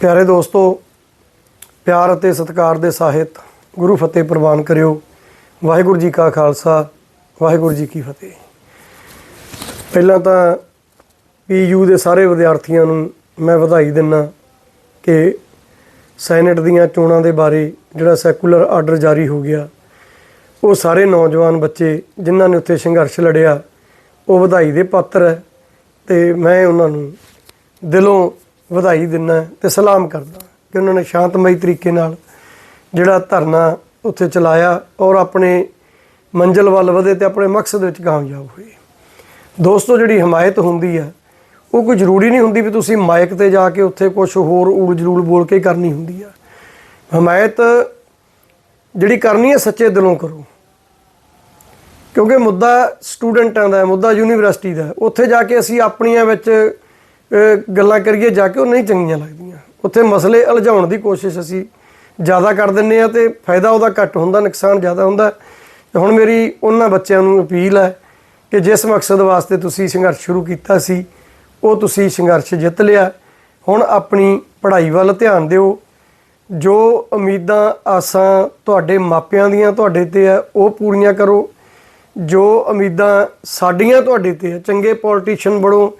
ਪਿਆਰੇ ਦੋਸਤੋ, ਪਿਆਰ ਅਤੇ ਸਤਿਕਾਰ ਦੇ ਸਾਹਿਤ ਗੁਰੂ ਫਤਿਹ ਪ੍ਰਵਾਨ ਕਰਿਓ। ਵਾਹਿਗੁਰੂ ਜੀ ਕਾ ਖਾਲਸਾ, ਵਾਹਿਗੁਰੂ ਜੀ ਕੀ ਫਤਿਹ। ਪਹਿਲਾਂ ਤਾਂ ਪੀਯੂ ਦੇ ਸਾਰੇ ਵਿਦਿਆਰਥੀਆਂ ਨੂੰ ਮੈਂ ਵਧਾਈ ਦਿੰਨਾ ਕਿ ਸੈਨੇਟ ਦੀਆਂ ਚੋਣਾਂ ਦੇ ਬਾਰੇ ਜਿਹੜਾ ਸੈਕੂਲਰ ਆਰਡਰ ਜਾਰੀ ਹੋ ਗਿਆ, ਉਹ ਸਾਰੇ ਨੌਜਵਾਨ ਬੱਚੇ ਜਿਨ੍ਹਾਂ ਨੇ ਉੱਥੇ ਸੰਘਰਸ਼ ਲੜਿਆ, ਉਹ ਵਧਾਈ ਦੇ ਪਾਤਰ ਹੈ ਤੇ ਮੈਂ ਉਹਨਾਂ ਨੂੰ ਦਿਲੋਂ ਵਧਾਈ ਦਿੰਦਾ ਤੇ ਸਲਾਮ ਕਰਦਾ ਕਿ ਉਹਨਾਂ ਨੇ ਸ਼ਾਂਤਮਈ ਤਰੀਕੇ ਨਾਲ ਜਿਹੜਾ ਧਰਨਾ ਉੱਥੇ ਚਲਾਇਆ ਔਰ ਆਪਣੇ ਮੰਜ਼ਲ ਵੱਲ ਵਧੇ ਤੇ ਆਪਣੇ ਮਕਸਦ ਵਿੱਚ ਕਾਮਯਾਬ ਹੋਏ। ਦੋਸਤੋ, ਜਿਹੜੀ ਹਮਾਇਤ ਹੁੰਦੀ ਆ ਉਹ ਕੋਈ ਜ਼ਰੂਰੀ ਨਹੀਂ ਹੁੰਦੀ ਵੀ ਤੁਸੀਂ ਮਾਈਕ ਤੇ ਜਾ ਕੇ ਉੱਥੇ ਕੁਝ ਹੋਰ ਊੜ ਜਲੂਲ ਬੋਲ ਕੇ ਕਰਨੀ ਹੁੰਦੀ ਆ। ਹਮਾਇਤ ਜਿਹੜੀ ਕਰਨੀ ਹੈ, ਸੱਚੇ ਦਿਲੋਂ ਕਰੋ। ਕਿਉਂਕਿ ਮੁੱਦਾ ਸਟੂਡੈਂਟਾਂ ਦਾ ਹੈ, ਮੁੱਦਾ ਯੂਨੀਵਰਸਿਟੀ ਦਾ ਉੱਥੇ ਜਾ ਕੇ ਅਸੀਂ ਆਪਣੀਆਂ ਵਿੱਚ ਗੱਲਾਂ ਕਰੀਏ, ਜਾ ਕੇ ਉਹ ਨਹੀਂ ਚੰਗੀਆਂ ਲੱਗਦੀਆਂ। ਉੱਥੇ ਮਸਲੇ ਉਲਝਾਉਣ ਦੀ ਕੋਸ਼ਿਸ਼ ਅਸੀਂ ਜ਼ਿਆਦਾ ਕਰ ਦਿੰਨੇ ਆ ਤੇ ਫਾਇਦਾ ਉਹਦਾ ਘੱਟ ਹੁੰਦਾ, ਨੁਕਸਾਨ ਜ਼ਿਆਦਾ ਹੁੰਦਾ। ਹੁਣ ਮੇਰੀ ਉਹਨਾਂ ਬੱਚਿਆਂ ਨੂੰ ਅਪੀਲ ਹੈ ਕਿ ਜਿਸ ਮਕਸਦ ਵਾਸਤੇ ਤੁਸੀਂ ਸੰਘਰਸ਼ ਸ਼ੁਰੂ ਕੀਤਾ ਸੀ, ਉਹ ਤੁਸੀਂ ਸੰਘਰਸ਼ ਜਿੱਤ ਲਿਆ। ਹੁਣ ਆਪਣੀ ਪੜ੍ਹਾਈ ਵੱਲ ਧਿਆਨ ਦਿਓ। ਜੋ ਉਮੀਦਾਂ, ਆਸਾਂ ਤੁਹਾਡੇ ਮਾਪਿਆਂ ਦੀਆਂ ਤੁਹਾਡੇ ਤੇ ਆ ਉਹ ਪੂਰੀਆਂ ਕਰੋ। ਜੋ ਉਮੀਦਾਂ ਸਾਡੀਆਂ ਤੁਹਾਡੇ ਤੇ ਆ ਚੰਗੇ ਪੋਲੀਟੀਸ਼ੀਅਨ ਬਣੋ।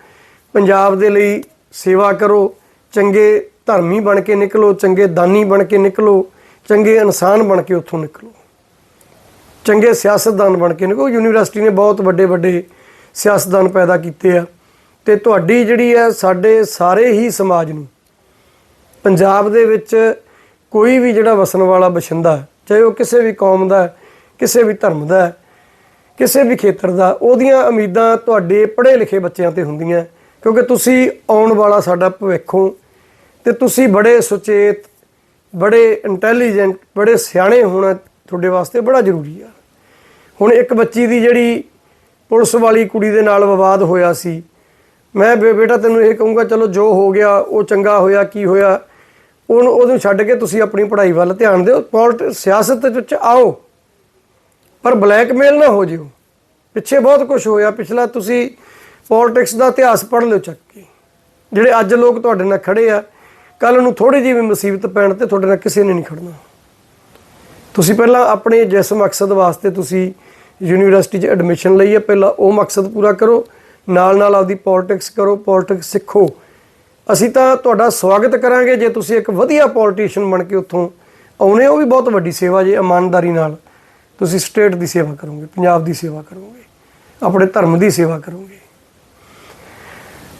ਪੰਜਾਬ ਦੇ ਲਈ ਸੇਵਾ ਕਰੋ, ਚੰਗੇ ਧਰਮੀ ਬਣ ਕੇ ਨਿਕਲੋ, ਚੰਗੇ ਦਾਨੀ ਬਣ ਕੇ ਨਿਕਲੋ, ਚੰਗੇ ਇਨਸਾਨ ਬਣ ਕੇ ਉੱਥੋਂ ਨਿਕਲੋ। ਚੰਗੇ ਸਿਆਸਤਦਾਨ ਬਣ ਕੇ ਨਿਕਲੋ। ਯੂਨੀਵਰਸਿਟੀ ਨੇ ਬਹੁਤ ਵੱਡੇ ਵੱਡੇ ਸਿਆਸਤਦਾਨ ਪੈਦਾ ਕੀਤੇ ਆ। ਤੇ ਤੁਹਾਡੀ ਜਿਹੜੀ ਹੈ, ਸਾਡੇ ਸਾਰੇ ਹੀ ਸਮਾਜ ਨੂੰ ਪੰਜਾਬ ਦੇ ਵਿੱਚ ਕੋਈ ਵੀ ਜਿਹੜਾ ਵਸਣ ਵਾਲਾ ਬਸ਼ਿੰਦਾ, ਚਾਹੇ ਉਹ ਕਿਸੇ ਵੀ ਕੌਮ ਦਾ, ਕਿਸੇ ਵੀ ਧਰਮ ਦਾ, ਕਿਸੇ ਵੀ ਖੇਤਰ ਦਾ, ਉਹਦੀਆਂ ਉਮੀਦਾਂ ਤੁਹਾਡੇ ਪੜ੍ਹੇ ਲਿਖੇ ਬੱਚਿਆਂ ਤੇ ਹੁੰਦੀਆਂ। ਕਿਉਂਕਿ ਤੁਸੀਂ ਆਉਣ ਵਾਲਾ ਸਾਡਾ ਭਵਿੱਖ ਹੋ ਤੇ ਤੁਸੀਂ ਬੜੇ ਸੁਚੇਤ, ਬੜੇ ਇੰਟੈਲੀਜੈਂਟ ਬੜੇ ਸਿਆਣੇ ਹੋਣਾ ਤੁਹਾਡੇ ਵਾਸਤੇ ਬੜਾ ਜ਼ਰੂਰੀ ਆ। ਹੁਣ ਇੱਕ ਬੱਚੀ ਦੀ ਜਿਹੜੀ ਪੁਲਿਸ ਵਾਲੀ ਕੁੜੀ ਦੇ ਨਾਲ ਵਿਵਾਦ ਹੋਇਆ ਸੀ, ਮੈਂ ਬੇ- ਬੇਟਾ ਤੈਨੂੰ ਇਹ ਕਹੂੰਗਾ, ਚਲੋ ਜੋ ਹੋ ਗਿਆ, ਉਹ ਚੰਗਾ ਹੋਇਆ, ਕੀ ਹੋਇਆ, ਉਹਨੂੰ ਉਹਨੂੰ ਛੱਡ ਕੇ ਤੁਸੀਂ ਆਪਣੀ ਪੜ੍ਹਾਈ ਵੱਲ ਧਿਆਨ ਦਿਓ, ਪੋਲਿਟ ਸਿਆਸਤ ਵਿੱਚ ਆਓ, ਪਰ ਬਲੈਕਮੇਲ ਨਾ ਹੋ ਜਿਓ। ਪਿੱਛੇ ਬਹੁਤ ਕੁਝ ਹੋਇਆ, ਪਿਛਲਾ ਤੁਸੀਂ ਪੋਲਿਟਿਕਸ ਦਾ ਇਤਿਹਾਸ ਪੜ੍ਹ ਲਿਓ ਚੱਕ ਕੇ। ਜਿਹੜੇ ਅੱਜ ਲੋਕ ਤੁਹਾਡੇ ਨਾਲ ਖੜੇ ਆ ਕੱਲ ਨੂੰ ਥੋੜੀ ਜਿਹੀ ਵੀ ਮੁਸੀਬਤ ਪੈਣ ਤੇ ਤੁਹਾਡੇ ਨਾਲ ਕਿਸੇ ਨੇ ਨਹੀਂ ਖੜਨਾ। ਤੁਸੀਂ ਪਹਿਲਾਂ ਆਪਣੇ ਜਿਸ ਮਕਸਦ ਵਾਸਤੇ ਤੁਸੀਂ ਯੂਨੀਵਰਸਿਟੀ 'ਚ ਐਡਮਿਸ਼ਨ ਲਈ ਹੈ ਪਹਿਲਾਂ ਉਹ ਮਕਸਦ ਪੂਰਾ ਕਰੋ ਨਾਲ ਨਾਲ ਆਪਦੀ ਪੋਲਿਟਿਕਸ ਕਰੋ, ਪੋਲਿਟਿਕਸ ਸਿੱਖੋ। ਅਸੀਂ ਤਾਂ ਤੁਹਾਡਾ ਸਵਾਗਤ ਕਰਾਂਗੇ ਜੇ ਤੁਸੀਂ ਇੱਕ ਵਧੀਆ ਪੋਲੀਟੀਸ਼ੀਅਨ ਬਣ ਕੇ ਉੱਥੋਂ ਆਉਨੇ ਉਹ ਵੀ ਬਹੁਤ ਵੱਡੀ ਸੇਵਾ ਜੇ, ਇਮਾਨਦਾਰੀ ਨਾਲ। ਤੁਸੀਂ ਸਟੇਟ ਦੀ ਸੇਵਾ ਕਰੋਗੇ, ਪੰਜਾਬ ਦੀ ਸੇਵਾ ਕਰੋਗੇ, ਆਪਣੇ ਧਰਮ ਦੀ ਸੇਵਾ ਕਰੋਗੇ।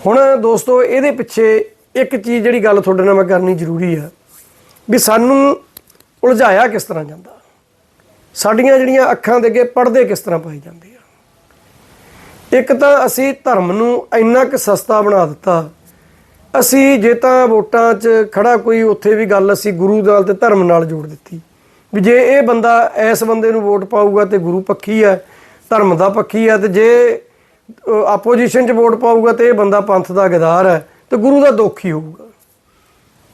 ਹੁਣ ਦੋਸਤੋ, ਇਹਦੇ ਪਿੱਛੇ ਇੱਕ ਚੀਜ਼ ਜਿਹੜੀ ਗੱਲ ਤੁਹਾਡੇ ਨਾਲ ਮੈਂ ਕਰਨੀ ਜ਼ਰੂਰੀ ਆ ਵੀ ਸਾਨੂੰ ਉਲਝਾਇਆ ਕਿਸ ਤਰ੍ਹਾਂ ਜਾਂਦਾ। ਸਾਡੀਆਂ ਜਿਹੜੀਆਂ ਅੱਖਾਂ ਦੇ ਅੱਗੇ ਪਰਦੇ ਕਿਸ ਤਰ੍ਹਾਂ ਪਾਈ ਜਾਂਦੇ ਆ। ਇੱਕ ਤਾਂ ਅਸੀਂ ਧਰਮ ਨੂੰ ਇੰਨਾ ਕੁ ਸਸਤਾ ਬਣਾ ਦਿੱਤਾ। ਅਸੀਂ ਜੇ ਤਾਂ ਵੋਟਾਂ 'ਚ ਖੜਾ ਕੋਈ, ਉੱਥੇ ਵੀ ਗੱਲ ਅਸੀਂ ਗੁਰੂ ਨਾਲ ਤੇ ਧਰਮ ਨਾਲ ਜੋੜ ਦਿੱਤੀ। ਵੀ ਜੇ ਇਹ ਬੰਦਾ ਇਸ ਬੰਦੇ ਨੂੰ ਵੋਟ ਪਾਊਗਾ ਤੇ ਗੁਰੂ ਪੱਖੀ ਹੈ ਧਰਮ ਦਾ ਪੱਖੀ ਹੈ ਤੇ ਜੇ ਆਪੋਜੀਸ਼ਨ 'ਚ ਵੋਟ ਪਾਊਗਾ ਤੇ ਇਹ ਬੰਦਾ ਪੰਥ ਦਾ ਗਦਾਰ ਹੈ ਤੇ ਗੁਰੂ ਦਾ ਦੁੱਖ ਹੀ ਹੋਊਗਾ।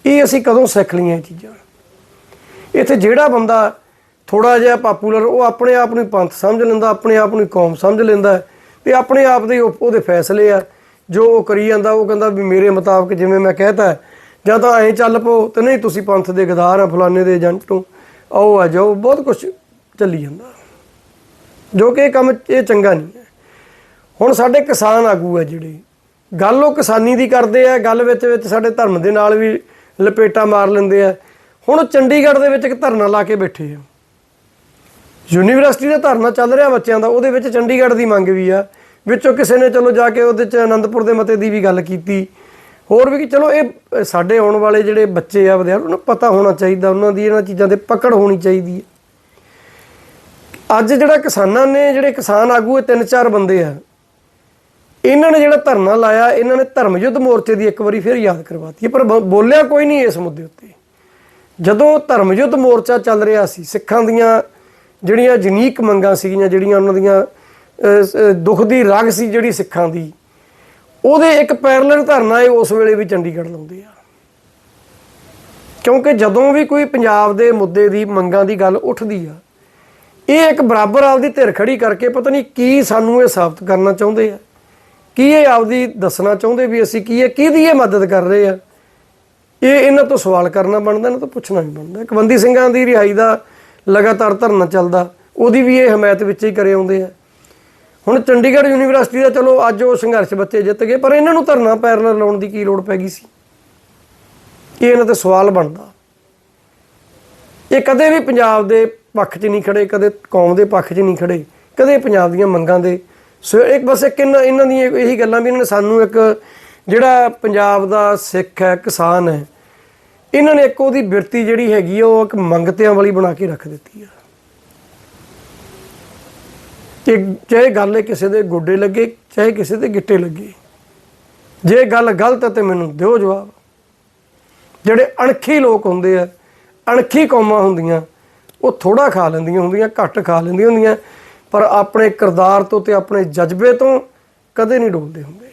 ਇਹ ਅਸੀਂ ਕਦੋਂ ਸਿੱਖ ਲਈਆਂ ਇਹ ਚੀਜ਼ਾਂ? ਇੱਥੇ ਜਿਹੜਾ ਬੰਦਾ ਥੋੜਾ ਜਿਹਾ ਪਪੂਲਰ ਉਹ ਆਪਣੇ ਆਪ ਨੂੰ ਪੰਥ ਸਮਝ ਲੈਂਦਾ, ਆਪਣੇ ਆਪ ਨੂੰ ਕੌਮ ਸਮਝ ਲੈਂਦਾ ਤੇ ਆਪਣੇ ਆਪ ਦੇ ਉਹ- ਉਹਦੇ ਫੈਸਲੇ ਆ। ਜੋ ਉਹ ਕਰੀ ਜਾਂਦਾ, ਉਹ ਕਹਿੰਦਾ ਵੀ ਮੇਰੇ ਮੁਤਾਬਕ ਜਿਵੇਂ ਮੈਂ ਕਹਿਤਾ ਜਾਂ ਤਾਂ ਐਂ ਚੱਲ ਪਓ ਤੇ ਨਹੀਂ, ਤੁਸੀਂ ਪੰਥ ਦੇ ਗਦਾਰ ਆ ਫਲਾਣੇ ਦੇ ਏਜੰਟ ਤੋਂ ਆਓ ਆ ਜਾਓ, ਬਹੁਤ ਕੁਝ ਚੱਲੀ ਜਾਂਦਾ। ਜੋ ਕਿ ਇਹ ਕੰਮ ਇਹ ਚੰਗਾ ਨਹੀਂ ਹੈ। ਹੁਣ ਸਾਡੇ ਕਿਸਾਨ ਆਗੂ ਆ ਜਿਹੜੇ। ਗੱਲ ਉਹ ਕਿਸਾਨੀ ਦੀ ਕਰਦੇ ਆ, ਗੱਲ ਵਿੱਚ ਵਿੱਚ ਸਾਡੇ ਧਰਮ ਦੇ ਨਾਲ ਵੀ ਲਪੇਟਾ ਮਾਰ ਲੈਂਦੇ ਆ। ਹੁਣ ਚੰਡੀਗੜ੍ਹ ਦੇ ਵਿੱਚ ਇੱਕ ਧਰਨਾ ਲਾ ਕੇ ਬੈਠੇ ਆ। ਯੂਨੀਵਰਸਿਟੀ ਦਾ ਧਰਨਾ ਚੱਲ ਰਿਹਾ ਬੱਚਿਆਂ ਦਾ, ਉਹਦੇ ਵਿੱਚ ਚੰਡੀਗੜ੍ਹ ਦੀ ਮੰਗ ਵੀ ਆ। ਵਿੱਚੋਂ ਕਿਸੇ ਨੇ ਚਲੋ ਜਾ ਕੇ ਉਹਦੇ ਚ ਆਨੰਦਪੁਰ ਦੇ ਮਤੇ ਦੀ ਵੀ ਗੱਲ ਕੀਤੀ। ਹੋਰ ਵੀ ਚਲੋ ਇਹ ਸਾਡੇ ਆਉਣ ਵਾਲੇ ਜਿਹੜੇ ਬੱਚੇ ਆ, ਵਿਦਿਆਰਥੀ, ਉਹਨਾਂ ਨੂੰ ਪਤਾ ਹੋਣਾ ਚਾਹੀਦਾ, ਉਹਨਾਂ ਦੀ ਇਹਨਾਂ ਚੀਜ਼ਾਂ ਤੇ ਪਕੜ ਹੋਣੀ ਚਾਹੀਦੀ ਹੈ ਅੱਜ ਜਿਹੜਾ ਕਿਸਾਨਾਂ ਨੇ, ਜਿਹੜੇ ਕਿਸਾਨ ਆਗੂ ਇਹ ਤਿੰਨ ਚਾਰ ਬੰਦੇ ਆ ਇਹਨਾਂ ਨੇ ਜਿਹੜਾ ਧਰਨਾ ਲਾਇਆ, ਇਹਨਾਂ ਨੇ ਧਰਮ ਯੁੱਧ ਮੋਰਚੇ ਦੀ ਇੱਕ ਵਾਰੀ ਫਿਰ ਯਾਦ ਕਰਵਾਤੀ ਪਰ ਬ- ਬੋਲਿਆ ਕੋਈ ਨਹੀਂ ਇਸ ਮੁੱਦੇ ਉੱਤੇ। ਜਦੋਂ ਧਰਮ ਯੁੱਧ ਮੋਰਚਾ ਚੱਲ ਰਿਹਾ ਸੀ, ਸਿੱਖਾਂ ਦੀਆਂ ਜਿਹੜੀਆਂ ਜਨੀਕ ਮੰਗਾਂ ਸੀਗੀਆਂ, ਜਿਹੜੀਆਂ ਉਹਨਾਂ ਦੀਆਂ ਦੁੱਖ ਦੀ ਰਗ ਸੀ ਜਿਹੜੀ ਸਿੱਖਾਂ ਦੀ, ਉਹਦੇ ਇੱਕ ਪੈਰਲਲ ਧਰਨਾ ਇਹ ਉਸ ਵੇਲੇ ਵੀ ਚੰਡੀਗੜ੍ਹ ਲਾਉਂਦੇ ਆ। ਕਿਉਂਕਿ ਜਦੋਂ ਵੀ ਕੋਈ ਪੰਜਾਬ ਦੇ ਮੁੱਦੇ ਦੀ, ਮੰਗਾਂ ਦੀ ਗੱਲ ਉੱਠਦੀ ਆ, ਇਹ ਇੱਕ ਬਰਾਬਰ ਆਪਦੀ ਧਿਰ ਖੜੀ ਕਰਕੇ ਪਤਾ ਨਹੀਂ ਕੀ ਸਾਨੂੰ ਇਹ ਸਾਬਤ ਕਰਨਾ ਚਾਹੁੰਦੇ ਆ। ਕੀ ਇਹ ਆਪਦੀ ਦੱਸਣਾ ਚਾਹੁੰਦੇ ਵੀ ਅਸੀਂ ਕੀ ਹੈ? ਕਿਹਦੀ ਇਹ ਮਦਦ ਕਰ ਰਹੇ ਆ? ਇਹ ਇਹਨਾਂ ਤੋਂ ਸਵਾਲ ਕਰਨਾ ਬਣਦਾ, ਇਹਨਾਂ ਤੋਂ ਪੁੱਛਣਾ ਵੀ ਬਣਦਾ। ਇੱਕ ਬੰਦੀ ਸਿੰਘਾਂ ਦੀ ਰਿਹਾਈ ਦਾ ਲਗਾਤਾਰ ਧਰਨਾ ਚੱਲਦਾ, ਉਹਦੀ ਵੀ ਇਹ ਹਮਾਇਤ ਵਿੱਚ ਹੀ ਕਰੇ ਆਉਂਦੇ ਆ। ਹੁਣ ਚੰਡੀਗੜ੍ਹ ਯੂਨੀਵਰਸਿਟੀ ਦਾ ਚਲੋ ਅੱਜ ਉਹ ਸੰਘਰਸ਼ ਬੱਚੇ ਜਿੱਤ ਗਏ, ਪਰ ਇਹਨਾਂ ਨੂੰ ਧਰਨਾ ਪੈਰਲਲ ਲਾਉਣ ਦੀ ਕੀ ਲੋੜ ਪੈ ਗਈ ਸੀ? ਇਹ ਇਹਨਾਂ ਤੇ ਸਵਾਲ ਬਣਦਾ। ਇਹ ਕਦੇ ਵੀ ਪੰਜਾਬ ਦੇ ਪੱਖ 'ਚ ਨਹੀਂ ਖੜੇ, ਕਦੇ ਕੌਮ ਦੇ ਪੱਖ 'ਚ ਨਹੀਂ ਖੜੇ, ਕਦੇ ਪੰਜਾਬ ਦੀਆਂ ਮੰਗਾਂ ਦੇ ਸੋ ਇੱਕ ਬਸ ਇੱਕ ਇਹਨਾਂ ਦੀਆਂ ਇਹੀ ਗੱਲਾਂ ਵੀ ਇਹਨਾਂ ਨੇ ਸਾਨੂੰ ਇੱਕ ਜਿਹੜਾ ਪੰਜਾਬ ਦਾ ਸਿੱਖ ਹੈ ਕਿਸਾਨ ਹੈ ਇਹਨਾਂ ਨੇ ਇੱਕ ਉਹਦੀ ਬਿਰਤੀ ਜਿਹੜੀ ਹੈਗੀ ਆ, ਉਹ ਇੱਕ ਮੰਗਤਿਆਂ ਵਾਲੀ ਬਣਾ ਕੇ ਰੱਖ ਦਿੱਤੀ ਆ। ਕਿ ਚਾਹੇ ਗੱਲ ਕਿਸੇ ਦੇ ਗੋਡੇ ਲੱਗੇ ਚਾਹੇ ਕਿਸੇ ਦੇ ਗਿੱਟੇ ਲੱਗੇ ਜੇ ਗੱਲ ਗਲਤ ਹੈ ਤੇ ਮੈਨੂੰ ਦਿਓ ਜਵਾਬ। ਜਿਹੜੇ ਅਣਖੀ ਲੋਕ ਹੁੰਦੇ ਆ ਅਣਖੀ ਕੌਮਾਂ ਹੁੰਦੀਆਂ ਉਹ ਥੋੜਾ ਖਾ ਲੈਂਦੀਆਂ ਹੁੰਦੀਆਂ ਘੱਟ ਖਾ ਲੈਂਦੀਆਂ ਹੁੰਦੀਆਂ ਪਰ ਆਪਣੇ ਕਿਰਦਾਰ ਤੋਂ ਤੇ ਆਪਣੇ ਜਜ਼ਬੇ ਤੋਂ ਕਦੇ ਨਹੀਂ ਡੋਲਦੇ ਹੁੰਦੇ।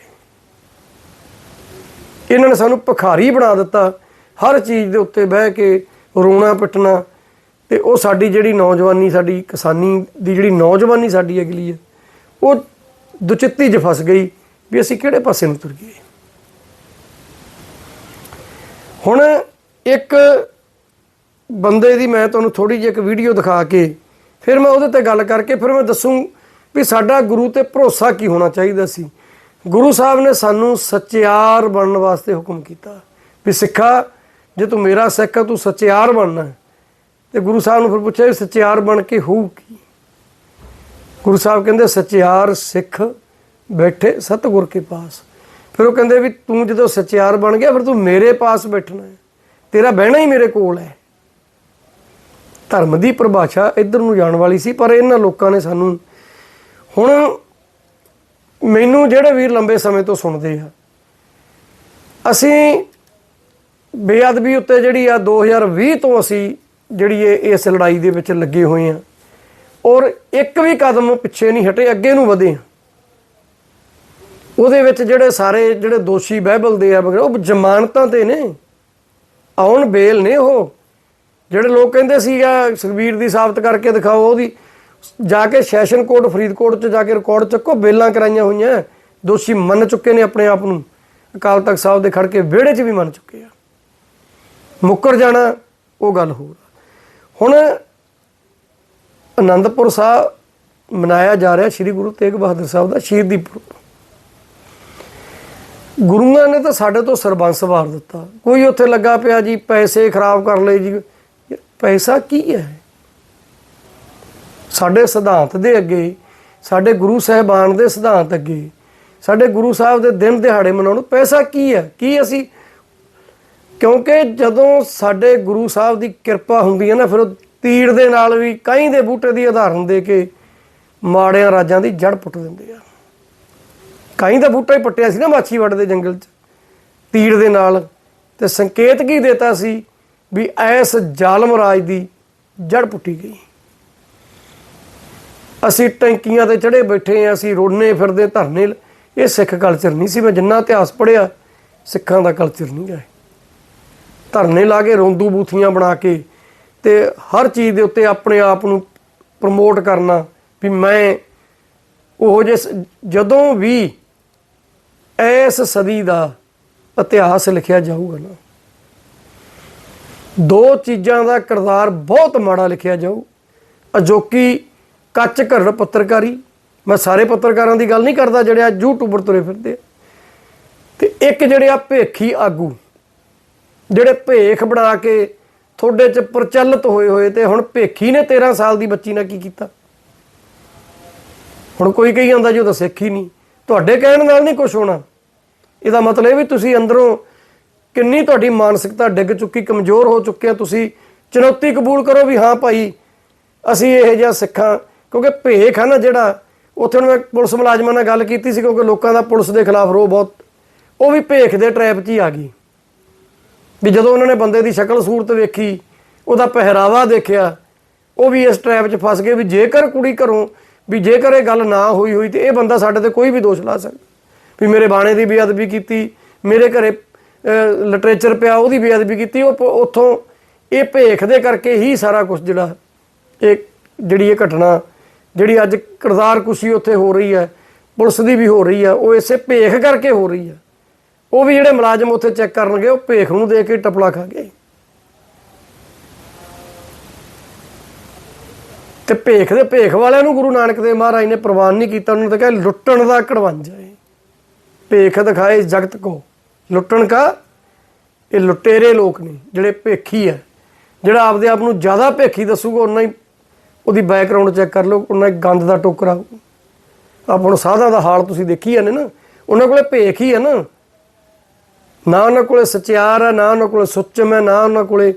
ਇਹਨਾਂ ਨੇ ਸਾਨੂੰ ਭਖਾਰੀ ਬਣਾ ਦਿੱਤਾ, ਹਰ ਚੀਜ਼ ਦੇ ਉੱਤੇ ਬਹਿ ਕੇ ਰੋਣਾ ਪਿੱਟਣਾ ਤੇ ਉਹ ਸਾਡੀ ਜਿਹੜੀ ਨੌਜਵਾਨੀ, ਸਾਡੀ ਕਿਸਾਨੀ ਦੀ ਜਿਹੜੀ ਨੌਜਵਾਨੀ ਸਾਡੀ ਅਗਲੀ ਹੈ, ਉਹ ਦੁਚਿੱਤੀ 'ਚ ਫਸ ਗਈ ਵੀ ਅਸੀਂ ਕਿਹੜੇ ਪਾਸੇ ਨੂੰ ਤੁਰ ਗਏ। ਹੁਣ ਇੱਕ ਬੰਦੇ ਦੀ ਮੈਂ ਤੁਹਾਨੂੰ ਥੋੜੀ ਜਿਹੀ ਇੱਕ ਵੀਡੀਓ ਦਿਖਾ ਕੇ ਫਿਰ ਮੈਂ ਉਹਦੇ ਤੇ ਗੱਲ ਕਰਕੇ ਫਿਰ ਮੈਂ ਦੱਸੂ ਵੀ ਸਾਡਾ ਗੁਰੂ ਤੇ ਭਰੋਸਾ ਕੀ ਹੋਣਾ ਚਾਹੀਦਾ ਸੀ। ਗੁਰੂ ਸਾਹਿਬ ਨੇ ਸਾਨੂੰ ਸੱਚਿਆਰ ਬਣਨ ਵਾਸਤੇ ਹੁਕਮ ਕੀਤਾ। ਵੀ ਸਿੱਖਾ, ਜੇ ਤੂੰ ਮੇਰਾ ਸਿੱਖ ਹੈ ਤੂੰ ਸੱਚਿਆਰ ਬਣਨਾ ਹੈ। ਤੇ ਗੁਰੂ ਸਾਹਿਬ ਨੂੰ ਫਿਰ ਪੁੱਛਿਆ ਵੀ ਸੱਚਿਆਰ ਬਣ ਕੇ ਹੋਊ ਕੀ? ਗੁਰੂ ਸਾਹਿਬ ਕਹਿੰਦੇ, ਸੱਚਿਆਰ ਸਿੱਖ ਬੈਠੇ, ਸਤਿਗੁਰ ਕੇ ਪਾਸ। ਫਿਰ ਉਹ ਕਹਿੰਦੇ ਵੀ ਤੂੰ ਜਦੋਂ ਸੱਚਿਆਰ ਬਣ ਗਿਆ, ਫਿਰ ਤੂੰ ਮੇਰੇ ਪਾਸ ਬੈਠਣਾ ਹੈ। ਤੇਰਾ ਬਹਿਣਾ ਹੀ ਮੇਰੇ ਕੋਲ ਹੈ। ਧਰਮ ਦੀ ਪਰਿਭਾਸ਼ਾ ਇੱਧਰ ਨੂੰ ਜਾਣ ਵਾਲੀ ਸੀ, ਪਰ ਇਹਨਾਂ ਲੋਕਾਂ ਨੇ ਸਾਨੂੰ ਹੁਣ ਮੈਨੂੰ ਜਿਹੜੇ ਵੀਰ ਲੰਬੇ ਸਮੇਂ ਤੋਂ ਸੁਣਦੇ ਆ, ਅਸੀਂ ਬੇਅਦਬੀ ਉੱਤੇ ਜਿਹੜੀ ਆ 2020 ਤੋਂ ਅਸੀਂ ਜਿਹੜੀ ਇਹ, ਇਸ ਲੜਾਈ ਦੇ ਵਿੱਚ ਲੱਗੇ ਹੋਏ ਆ, ਔਰ ਇੱਕ ਵੀ ਕਦਮ ਪਿੱਛੇ ਨਹੀਂ ਹਟੇ, ਅੱਗੇ ਨੂੰ ਵਧੇ ਆ। ਉਹਦੇ ਵਿੱਚ ਜਿਹੜੇ ਸਾਰੇ ਜਿਹੜੇ ਦੋਸ਼ੀ ਬਹਿਬਲ ਦੇ ਆ ਵਗੈਰਾ ਉਹ ਜ਼ਮਾਨਤਾਂ ਤੇ ਨੇ, ਆਉਣ ਬੇਲ ਨੇ ਉਹ। ਜਿਹੜੇ ਲੋਕ ਕਹਿੰਦੇ ਸੀਗਾ, ਸੁਖਬੀਰ ਦੀ ਸਾਬਤ ਕਰਕੇ ਦਿਖਾਓ ਉਹਦੀ, ਜਾ ਕੇ ਸੈਸ਼ਨ ਕੋਰਟ, ਫਰੀਦਕੋਟ ਚ ਜਾ ਕੇ ਰਿਕਾਰਡ ਚੱਕੋ, ਬੇਲਾਂ ਕਰਾਈਆਂ ਹੋਈਆਂ, ਦੋਸ਼ੀ ਮੰਨ ਚੁੱਕੇ ਨੇ ਆਪਣੇ ਆਪ ਨੂੰ। ਅਕਾਲ ਤਖਤ ਸਾਹਿਬ ਦੇ ਖੜ ਕੇ ਵਿਹੜੇ 'ਚ ਵੀ ਮੰਨ ਚੁੱਕੇ ਆ। ਮੁੱਕਰ ਜਾਣਾ, ਉਹ ਗੱਲ ਹੋਰ ਹੁਣ ਆਨੰਦਪੁਰ ਸਾਹਿਬ ਮਨਾਇਆ ਜਾ ਰਿਹਾ ਸ੍ਰੀ ਗੁਰੂ ਤੇਗ ਬਹਾਦਰ ਸਾਹਿਬ ਦਾ ਸ਼ਹੀਦੀ ਪੁਰਬ। ਗੁਰੂਆਂ ਨੇ ਤਾਂ ਸਾਡੇ ਤੋਂ ਸਰਬੰਸ ਵਾਰ ਦਿੱਤਾ। ਕੋਈ ਉੱਥੇ ਲੱਗਾ ਪਿਆ ਜੀ, ਪੈਸੇ ਖਰਾਬ ਕਰ ਲਏ ਜੀ ਪੈਸਾ ਕੀ ਹੈ? ਸਾਡੇ ਸਿਧਾਂਤ ਦੇ ਅੱਗੇ, ਸਾਡੇ ਗੁਰੂ ਸਾਹਿਬਾਨ ਦੇ ਸਿਧਾਂਤ ਅੱਗੇ, ਸਾਡੇ ਗੁਰੂ ਸਾਹਿਬ ਦੇ ਦਿਨ ਦਿਹਾੜੇ ਮਨਾਉਣ ਪੈਸਾ ਕੀ ਹੈ? ਕੀ ਅਸੀਂ ਕਿਉਂਕਿ ਜਦੋਂ ਸਾਡੇ ਗੁਰੂ ਸਾਹਿਬ ਦੀ ਕਿਰਪਾ ਹੁੰਦੀ ਹੈ ਨਾ, ਫਿਰ ਉਹ ਤੀੜ ਦੇ ਨਾਲ ਵੀ ਕਈ ਦੇ ਬੂਟੇ ਦੀ ਉਦਾਹਰਨ ਦੇ ਕੇ ਮਾੜਿਆਂ ਰਾਜਾਂ ਦੀ ਜੜ ਪੁੱਟ ਦਿੰਦੇ ਆ। ਕਈ ਦਾ ਬੂਟਾ ਹੀ ਪੱਟਿਆ ਸੀ ਨਾ ਮਾਛੀਵਾੜੇ ਦੇ ਜੰਗਲ 'ਚ। ਤੀੜ ਦੇ ਨਾਲ ਤੇ ਸੰਕੇਤ ਕੀ ਦਿੱਤਾ ਸੀ? ਵੀ ਐਸ ਜ਼ਾਲਮ ਰਾਜ ਦੀ ਜੜ ਪੁੱਟੀ ਗਈ। ਅਸੀਂ ਟੈਂਕੀਆਂ ਤੇ ਚੜੇ ਬੈਠੇ ਆ, ਅਸੀਂ ਰੋਣੇ ਫਿਰਦੇ, ਧਰਨੇ ਇਹ ਸਿੱਖ ਕਲਚਰ ਨਹੀਂ ਸੀ, ਮੈਂ ਜਿੰਨਾ ਇਤਿਹਾਸ ਪੜਿਆ ਸਿੱਖਾਂ ਦਾ ਕਲਚਰ ਨਹੀਂ ਹੈ ਧਰਨੇ ਲਾ ਕੇ ਰੋਂਦੂ ਬੂਥੀਆਂ ਬਣਾ ਕੇ ਤੇ ਹਰ ਚੀਜ਼ ਦੇ ਉੱਤੇ ਆਪਣੇ ਆਪ ਨੂੰ ਪ੍ਰਮੋਟ ਕਰਨਾ ਵੀ ਮੈਂ ਉਹ ਜਿਸ ਜਦੋਂ ਵੀ ਇਸ ਸਦੀ ਦਾ ਇਤਿਹਾਸ ਲਿਖਿਆ ਜਾਊਗਾ ਨਾ ਦੋ ਚੀਜ਼ਾਂ ਦਾ ਕਿਰਦਾਰ ਬਹੁਤ ਮਾੜਾ ਲਿਖਿਆ ਜਾਊ। ਅਜੋਕੀ ਕੱਚ ਘਰ ਪੱਤਰਕਾਰੀ। ਮੈਂ ਸਾਰੇ ਪੱਤਰਕਾਰਾਂ ਦੀ ਗੱਲ ਨਹੀਂ ਕਰਦਾ ਜਿਹੜੇ ਆ ਯੂਟਿਊਬਰ ਤੁਰੇ ਫਿਰਦੇ ਆ। ਤੇ ਇੱਕ ਜਿਹੜੇ ਆ ਭੇਖੀ ਆਗੂ, ਜਿਹੜੇ ਭੇਖ ਬਣਾ ਕੇ ਤੁਹਾਡੇ ਚ ਪ੍ਰਚਲਿਤ ਹੋਏ ਹੋਏ ਤੇ ਹੁਣ ਭੇਖੀ ਨੇ 13 ਸਾਲ ਦੀ ਬੱਚੀ ਨਾਲ ਕੀ ਕੀਤਾ? ਹੁਣ ਕੋਈ ਕਹੀ ਜਾਂਦਾ ਜੀ ਉਹ ਤਾਂ ਸਿੱਖ ਹੀ ਨਹੀਂ। ਤੁਹਾਡੇ ਕਹਿਣ ਨਾਲ ਨਹੀਂ ਕੁਝ ਹੋਣਾ। ਇਹਦਾ ਮਤਲਬ ਇਹ ਵੀ ਤੁਸੀਂ ਅੰਦਰੋਂ ਕਿੰਨੀ ਤੁਹਾਡੀ ਮਾਨਸਿਕਤਾ ਡਿੱਗ ਚੁੱਕੀ, ਕਮਜ਼ੋਰ ਹੋ ਚੁੱਕੇ ਆ ਤੁਸੀਂ? ਚੁਣੌਤੀ ਕਬੂਲ ਕਰੋ ਵੀ ਹਾਂ ਭਾਈ, ਅਸੀਂ ਇਹ ਜਿਹਾ ਸਿੱਖਾਂ। ਕਿਉਂਕਿ ਭੇਖ ਆ ਨਾ ਜਿਹੜਾ, ਉੱਥੇ ਹੁਣ ਮੈਂ ਪੁਲਿਸ ਮੁਲਾਜ਼ਮਾਂ ਨਾਲ ਗੱਲ ਕੀਤੀ ਸੀ, ਕਿਉਂਕਿ ਲੋਕਾਂ ਦਾ ਪੁਲਿਸ ਦੇ ਖਿਲਾਫ ਰੋਹ ਬਹੁਤ, ਉਹ ਵੀ ਭੇਖ ਦੇ ਟ੍ਰੈਪ 'ਚ ਹੀ ਆ ਗਈ। ਵੀ ਜਦੋਂ ਉਹਨਾਂ ਨੇ ਬੰਦੇ ਦੀ ਸ਼ਕਲ ਸੂਰਤ ਵੇਖੀ, ਉਹਦਾ ਪਹਿਰਾਵਾ ਦੇਖਿਆ, ਉਹ ਵੀ ਇਸ ਟ੍ਰੈਪ 'ਚ ਫਸ ਗਏ ਵੀ ਜੇਕਰ ਕੁੜੀ ਘਰੋਂ, ਵੀ ਜੇਕਰ ਇਹ ਗੱਲ ਨਾ ਹੋਈ ਹੋਈ ਤੇ ਇਹ ਬੰਦਾ ਸਾਡੇ ਤੇ ਕੋਈ ਵੀ ਦੋਸ਼ ਲਾ ਸਕਦਾ। ਵੀ ਮੇਰੇ ਬਾਣੇ ਦੀ ਬੇਅਦਬੀ ਕੀਤੀ, ਮੇਰੇ ਘਰੇ ਲਿਟਰੇਚਰ ਪਿਆ, ਉਹਦੀ ਬੇਅਦਬੀ ਕੀਤੀ, ਉਹ ਪ- ਉੱਥੋਂ ਇਹ ਭੇਖ ਦੇ ਕਰਕੇ ਹੀ ਸਾਰਾ ਕੁਝ ਜਿਹੜਾ ਇਹ, ਜਿਹੜੀ ਇਹ ਘਟਨਾ, ਜਿਹੜੀ ਅੱਜ ਕਿਰਦਾਰ ਕੁਸ਼ੀ ਉੱਥੇ ਹੋ ਰਹੀ ਹੈ, ਪੁਲਿਸ ਦੀ ਵੀ ਹੋ ਰਹੀ ਹੈ, ਉਹ ਇਸੇ ਭੇਖ ਕਰਕੇ ਹੋ ਰਹੀ ਹੈ। ਉਹ ਵੀ ਜਿਹੜੇ ਮੁਲਾਜ਼ਮ ਉੱਥੇ ਚੈੱਕ ਕਰਨਗੇ, ਉਹ ਭੇਖ ਨੂੰ ਦੇ ਕੇ ਟਪਲਾ ਖਾ ਗਏ। ਤੇ ਭੇਖ ਦੇ ਭੇਖ ਵਾਲਿਆਂ ਨੂੰ ਗੁਰੂ ਨਾਨਕ ਦੇਵ ਮਹਾਰਾਜ ਨੇ ਪ੍ਰਵਾਨ ਨਹੀਂ ਕੀਤਾ, ਉਹਨਾਂ ਨੇ ਤਾਂ ਕਿਹਾ ਲੁੱਟਣ ਦਾ ਕੜਵੰਜਾ ਹੈ। ਭੇਖ ਦਿਖਾਏ ਜਗਤ ਕੋ। ਲੁੱਟਣ ਕਾ, ਇਹ ਲੁਟੇਰੇ ਲੋਕ ਨੇ, ਜਿਹੜੇ ਭੇਖੀ ਆ। ਜਿਹੜਾ ਆਪਦੇ ਆਪ ਨੂੰ ਜ਼ਿਆਦਾ ਭੇਖੀ ਦੱਸੂਗਾ ਉਹਨਾਂ ਹੀ ਉਹਦੀ ਬੈਕਗ੍ਰਾਉਂਡ ਚੈੱਕ ਕਰ ਲਓ ਉਹਨਾਂ ਹੀ ਗੰਦ ਦਾ ਟੋਕਰਾ। ਆਪ ਹੁਣ ਸਾਧਾਂ ਦਾ ਹਾਲ ਤੁਸੀਂ ਦੇਖੀ ਜਾਂਦੇ ਨਾ, ਉਹਨਾਂ ਕੋਲੇ ਭੇਖ ਹੀ ਆ ਨਾ। ਨਾ ਉਹਨਾਂ ਕੋਲੇ ਸਚਿਆਰ ਆ, ਨਾ ਉਹਨਾਂ ਕੋਲੇ ਸੁੱਚਮ ਹੈ ਨਾ ਉਹਨਾਂ ਕੋਲੇ